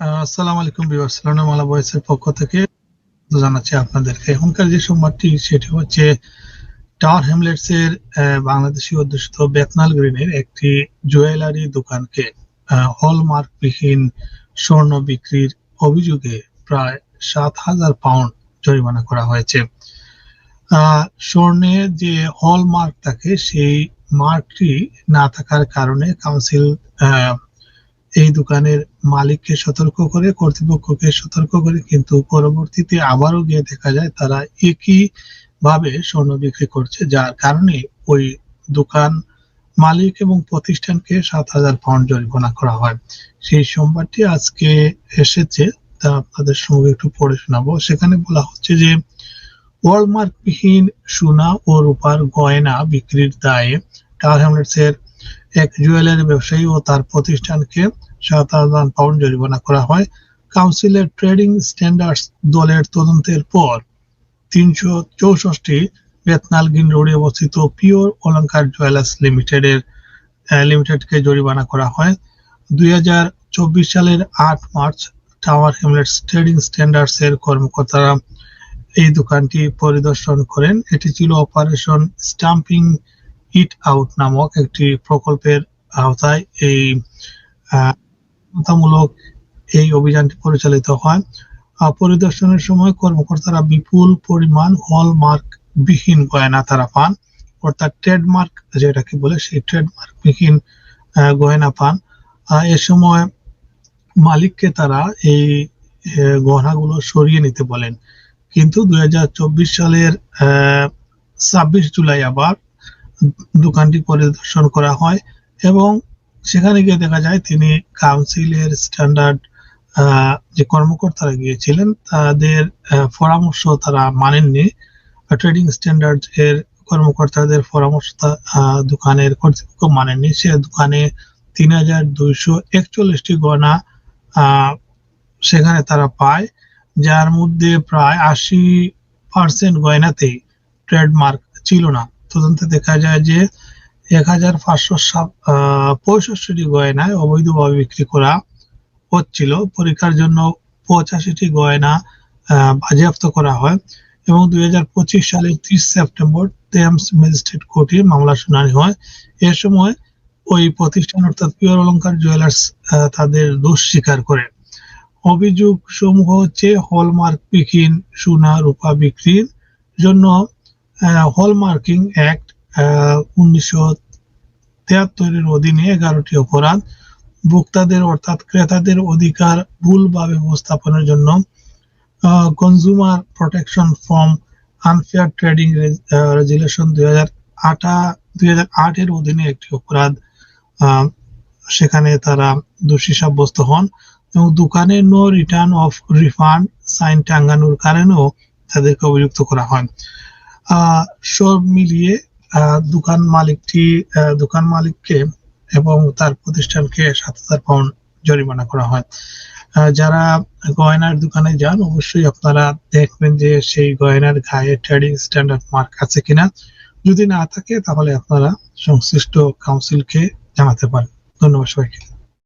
আসসালামু আলাইকুম বিভাগ মালা বয়েসের পক্ষ থেকে জানাচ্ছি আপনাদেরকে। এখনকার যে সংবাদটি সেটি হচ্ছে টাওয়ার হ্যামলেটস এর বাংলাদেশি অধ্যুষিত বেতনাল গ্রিনের একটি জুয়েলারি দোকানকে হলমার্ক বিহীন স্বর্ণ বিক্রির অভিযোগে প্রায় সাত হাজার পাউন্ড জরিমানা করা হয়েছে। স্বর্ণের যে হলমার্ক থাকে সেই মার্কটি না থাকার কারণে কাউন্সিল আহ, এই দোকানের মালিককে সতর্ক করে, কর্তৃপক্ষকে সতর্ক করে, কিন্তু পরবর্তীতে আবারও গিয়ে দেখা যায় তারা একই ভাবে স্বর্ণ বিক্রি করছে, যার কারণে ওই দোকান মালিক এবং প্রতিষ্ঠানকে সাত হাজার পাউন্ড জরিমানা করা হয়। সেই সোমবারটি আজকে এসেছে, তা আপনাদের সঙ্গে একটু পড়ে শোনাবো। সেখানে বলা হচ্ছে যে ওয়ালমার্ক বিহীন সোনা ও রূপার গয়না বিক্রির দায়ে টাওয়ার হ্যামলেটস এর এক জুয়েলারি ব্যবসায়ী ও তার প্রতিষ্ঠানকে সাত হাজার পাউন্ড জরিমানা করা হয়। কাউন্সিলের ট্রেডিং স্ট্যান্ডার্ডস দলের তদন্তের পর তিনশো চৌষট্টি বেতনাল গ্রিন রোডে অবস্থিত পিওর অলংকার জুয়েলার্স লিমিটেডের লিমিটেডকে জরিমানা করা হয়। দুই হাজার চব্বিশ সালের আট March Tower Hamlets Trading Standards এর কর্মকর্তারা এই দোকানটি পরিদর্শন করেন। এটি ছিল অপারেশন স্টাম্পিং ইট আউট নামক একটি প্রকল্পের আওতায় এই আহ, এই অভিযানটি পরিচালিত হয়। পরিদর্শনের সময় কর্মকর্তারা বিপুল পরিমাণ হলমার্ক বিহীন গয়না তারা পান অর্থাৎ ট্রেডমার্ক যেটাকে বলে সেই ট্রেডমার্ক বিহীন গয়না পান এ সময় মালিককে তারা এই গহনাগুলো সরিয়ে নিতে বলেন। কিন্তু দুই হাজার চব্বিশ সালের ছাব্বিশ জুলাই আবার দোকানটি পরিদর্শন করা হয় এবং সেখানে গিয়ে দেখা যায় তিনি কাউন্সিলের স্ট্যান্ডার্ড যে কর্মকর্তারা গিয়েছিলেন তাদের পরামর্শ তারা মানেননি। ট্রেডিং স্ট্যান্ডার্ড এর কর্মকর্তাদের পরামর্শ দোকানের কর্তৃপক্ষ মানেননি। সে দোকানে তিন হাজার দুইশো একচল্লিশটি গয়না সেখানে তারা পায়, যার মধ্যে প্রায় আশি পার্সেন্ট গয়নাতেই ট্রেডমার্ক ছিল না। তদন্তে দেখা যায় যে এক হাজার পাঁচশো পঁয়ষট্টি গয়নায় অবৈধভাবে বিক্রি করা হচ্ছিল। পরীক্ষার জন্য পঁচাশিটি গয়না বাজেয়াপ্ত করা হয় এবং দুই হাজার পঁচিশ সালের ত্রিশ সেপ্টেম্বর টেমস ম্যাজিস্ট্রেট কোর্টে মামলা শুনানি হয়। এ সময় ওই প্রতিষ্ঠান অর্থাৎ পিওর অলংকার জুয়েলার্স তাদের দোষ স্বীকার করে। অভিযোগ সমূহ হচ্ছে হলমার্ক বিহীন সোনা, রূপা বিক্রির জন্য হলমার্কিং অ্যাক্ট উনিশশো তেহাত্তরের অধীনে এগারোটি অপরাধ, ভোক্তাদের অর্থাৎ ক্রেতাদের অধিকার ভুলভাবে উপস্থাপনের জন্য consumer protection from unfair trading resolution দুই হাজার দুই হাজার অধীনে একটি অপরাধ সেখানে তারা দোষী সাব্যস্ত হন এবং দোকানে no return of refund sign টাঙ্গানোর কারণেও তাদেরকে অভিযুক্ত করা হয়। সব মিলিয়ে দোকান মালিকটি দোকান মালিককে এবং তার প্রতিষ্ঠানকে সাত হাজার পাউন্ড জরিমানা করা হয়। যারা গয়নার দোকানে যান, অবশ্যই আপনারা দেখবেন যে সেই গয়নার গায়ে ট্রেডিং স্ট্যান্ডার্ড মার্ক আছে কিনা। যদি না থাকে, তাহলে আপনারা সংশ্লিষ্ট কাউন্সিলকে জানাতে পারেন। ধন্যবাদ সবাইকে।